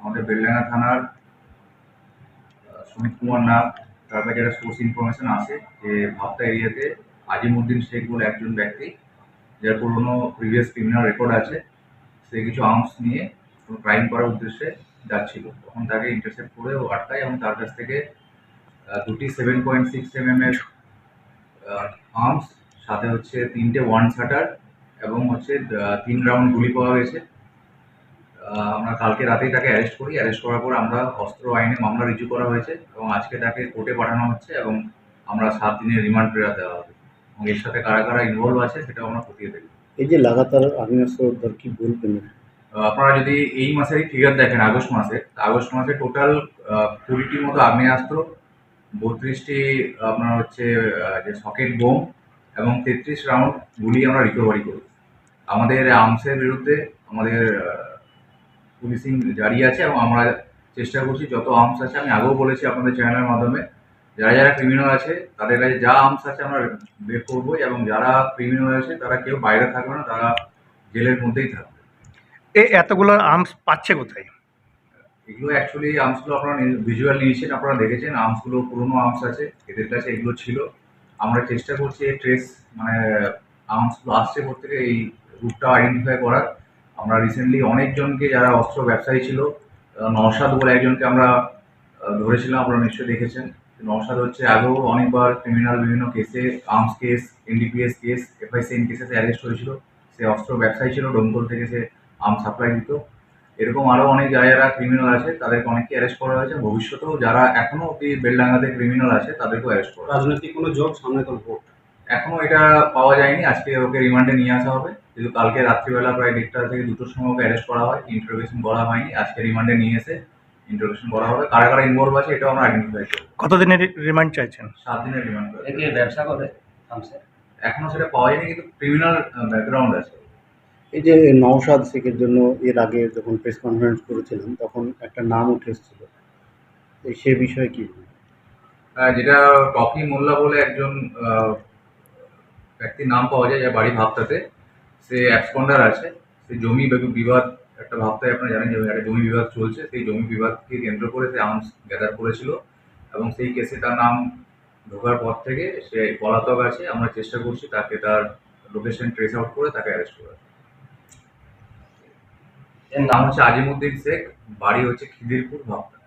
আমাদের বেলডাঙ্গা থানার সুমিত কুমার নাগ, তার কাছে একটা সোর্স ইনফরমেশন আসে যে ভাবতা এরিয়াতে আজিমুদ্দিন শেখ বলে একজন ব্যক্তি, যার পুরনো প্রিভিয়াস ক্রিমিনাল রেকর্ড আছে, সে কিছু আর্মস নিয়ে কোনো ক্রাইম করার উদ্দেশ্যে যাচ্ছিল। তখন তাকে ইন্টারসেপ্ট করে ও আটকায় এবং তার কাছ থেকে দুটি সেভেন পয়েন্ট সিক্স এম এর আর্মস সাথে হচ্ছে তিনটে ওয়ান শাটার এবং হচ্ছে তিন রাউন্ড গুলি পাওয়া গেছে। আমরা কালকে রাতেই তাকে অ্যারেস্ট করি। অ্যারেস্ট করার পর আমরা অস্ত্র আইনে মামলা রিজু করা হয়েছে এবং আজকে তাকে কোর্টে পাঠানো হচ্ছে এবং আমরা সাত দিনের রিমান্ড পেরা দেওয়া হবে। এবং এর সাথে কারা কারা ইনভলভ আছে সেটাও আমরা খতিয়ে দেখব। এই যে লাগাতার আগ্নেয়াস্ত্র উদ্ধার কি বলবেন? আপনারা যদি এই মাসেরই ফিগার দেখেন আগস্ট মাসে আগস্ট মাসে টোটাল কুড়িটির মতো আগ্নেয়াস্ত্র বত্রিশটি আপনার হচ্ছে যে সকেট বোম এবং তেত্রিশ রাউন্ড গুলি আমরা রিকভারি করি আমাদের আর্মসের বিরুদ্ধে আমাদের পুলিশিং জারি আছে এবং আমরা চেষ্টা করছি যত আর্মস আছে আমি আগেও বলেছি আপনাদের চ্যানেলের মাধ্যমে যারা যারা ক্রিমিনাল আছে তাদের কাছে যা আর্মস আছে আমরা বের করব এবং যারা ক্রিমিনাল আছে তারা কেউ বাইরে থাকবে না তারা জেলের মধ্যেই থাকবে। এই এতগুলো আর্মস পাচ্ছে কোথায়? এগুলো অ্যাকচুয়ালি আর্মসগুলো আপনারা ভিজুয়াল নিয়েছেন আপনারা দেখেছেন আর্মসগুলো পুরোনো আর্মস আছে এদের কাছে এগুলো ছিল। আমরা চেষ্টা করছি এই ট্রেস মানে আর্মসগুলো আসছে থেকে এই রুটটা আইডেন্টিফাই করার। আমরা রিসেন্টলি অনেকজনকে যারা অস্ত্র ব্যবসায়ী ছিল নওশাদ বলে একজনকে আমরা ধরেছিলাম, আপনারা নিশ্চয়ই দেখেছেন। নওশাদ হচ্ছে আগেও অনেকবার ক্রিমিনাল বিভিন্ন কেসে arms case NDPS case FICN কেসে অ্যারেস্ট হয়েছিল সে অস্ত্র ব্যবসায়ী ছিল, ডোমকল থেকে সে আর্ম সাপ্লাই দিত। এরকম আরও অনেক যারা যারা ক্রিমিনাল আছে, তাদেরকে অনেককে অ্যারেস্ট করা হয়েছে। ভবিষ্যতেও যারা এখনও অব্দি বেলডাঙ্গাতে ক্রিমিনাল আছে, তাদেরকেও অ্যারেস্ট করা রাজনৈতিক কোনো জোট সামনে তো ভোট? এখনও এটা পাওয়া যায়নি। আজকে ওকে রিমান্ডে নিয়ে আসা হবে। কিন্তু কালকে রাত্রিবেলা প্রায় দেড়টা থেকে দুটোর সময় ওকে অ্যারেস্ট করা হয়। ইন্টারোগেশন করা হয়নি। আজকে রিমান্ডে নিয়ে এসে ইন্টারোগেশন করা হবে। কারা কারা ইনভলভ আছে এটাও আমরা আইডেন্টিফাই করব। কতদিনের রিমান্ড চাইছেন? সাত দিনের রিমান্ড করে ব্যবসা করে থামসে এখনও সেটা পাওয়া যায়নি কিন্তু ক্রিমিনাল ব্যাকগ্রাউন্ড আছে। এই যে নওশাদ শেখের জন্য এর আগে যখন প্রেস কনফারেন্স করেছিলেন তখন একটা নাম উঠে এসেছিল। এই সে বিষয়ে কি? যেটা টকি মোল্লা বলে একজন ব্যক্তির নাম পাওয়া যায় যার বাড়ি ভাবতাতে সে অ্যাবসকন্ডার আছে, সে জমি বিবাদ, একটা ভাবতায় আপনারা জানেন যে একটা জমি বিবাদ চলছে, সেই জমি বিবাদকে কেন্দ্র করে সে আর্মস গ্যাদার করেছিল এবং সেই কেসে তার নাম ঢোকার পর থেকে সে পলাতক আছে, আমরা চেষ্টা করছি তাকে তার লোকেশন ট্রেস আউট করে তাকে অ্যারেস্ট করা এর নাম হচ্ছে আজিমুদ্দিন শেখ, বাড়ি হচ্ছে খিদিরপুর ভাবতা